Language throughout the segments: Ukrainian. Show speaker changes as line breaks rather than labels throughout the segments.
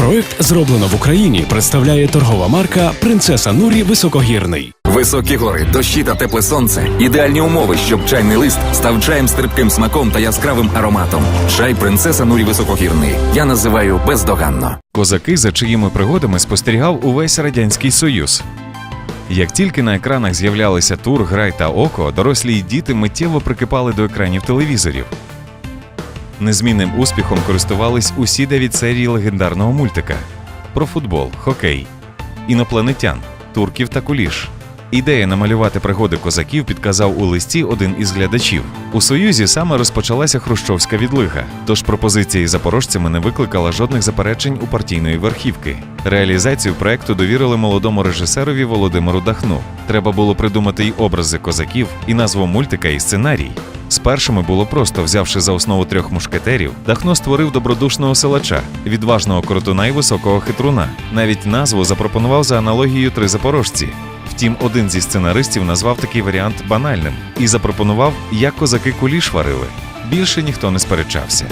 Проект зроблено в Україні. Представляє торгова марка Принцеса Нурі Високогірний.
Високі гори, дощі та тепле сонце ідеальні умови, щоб чайний лист став чаєм з терпким смаком та яскравим ароматом. Чай принцеса Нурі Високогірний. Я називаю бездоганно.
Козаки, за чиїми пригодами спостерігав увесь радянський союз. Як тільки на екранах з'являлися тур, грай та око, дорослі й діти миттєво прикипали до екранів телевізорів. Незмінним успіхом користувались усі дев'ять серій легендарного мультика про футбол, хокей, інопланетян, турків та куліш. Ідея намалювати пригоди козаків підказав у листі один із глядачів. У Союзі саме розпочалася хрущовська відлига, тож пропозиція із запорожцями не викликала жодних заперечень у партійної верхівки. Реалізацію проекту довірили молодому режисерові Володимиру Дахну. Треба було придумати й образи козаків, і назву мультика, і сценарій. З першими було просто взявши за основу трьох мушкетерів, Дахно створив добродушного силача, відважного коротуна і високого хитруна. Навіть назву запропонував за аналогією три запорожці. Втім, один зі сценаристів назвав такий варіант банальним і запропонував, як козаки куліш варили. Більше ніхто не сперечався.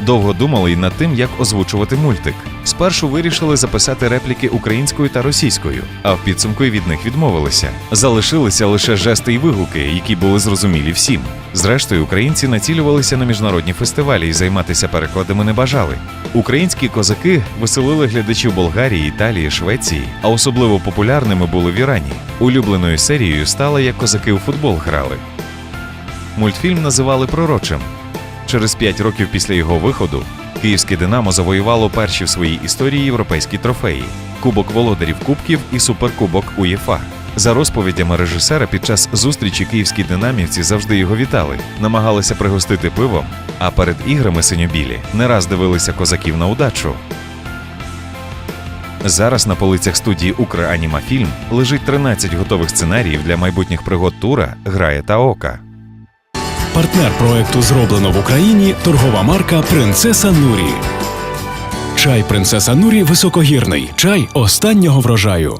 Довго думали й над тим, як озвучувати мультик. Спершу вирішили записати репліки українською та російською, а в підсумку від них відмовилися. Залишилися лише жести й вигуки, які були зрозумілі всім. Зрештою, українці націлювалися на міжнародні фестивалі і займатися перекладами не бажали. Українські козаки веселили глядачів Болгарії, Італії, Швеції, а особливо популярними були в Ірані. Улюбленою серією стало, як козаки у футбол грали. Мультфільм називали пророчим. Через п'ять років після його виходу київське Динамо завоювало перші в своїй історії європейські трофеї: Кубок володарів Кубків і Суперкубок УЄФА. За розповідями режисера, під час зустрічі київські динамівці завжди його вітали, намагалися пригостити пивом, а перед іграми синьобілі не раз дивилися козаків на удачу. Зараз на полицях студії Укранімафільм лежить 13 готових сценаріїв для майбутніх пригод тура, грає та ока.
Партнер проекту зроблено в Україні. Торгова марка Принцеса Нурі. Чай Принцеса Нурі Високогірний. Чай останнього врожаю.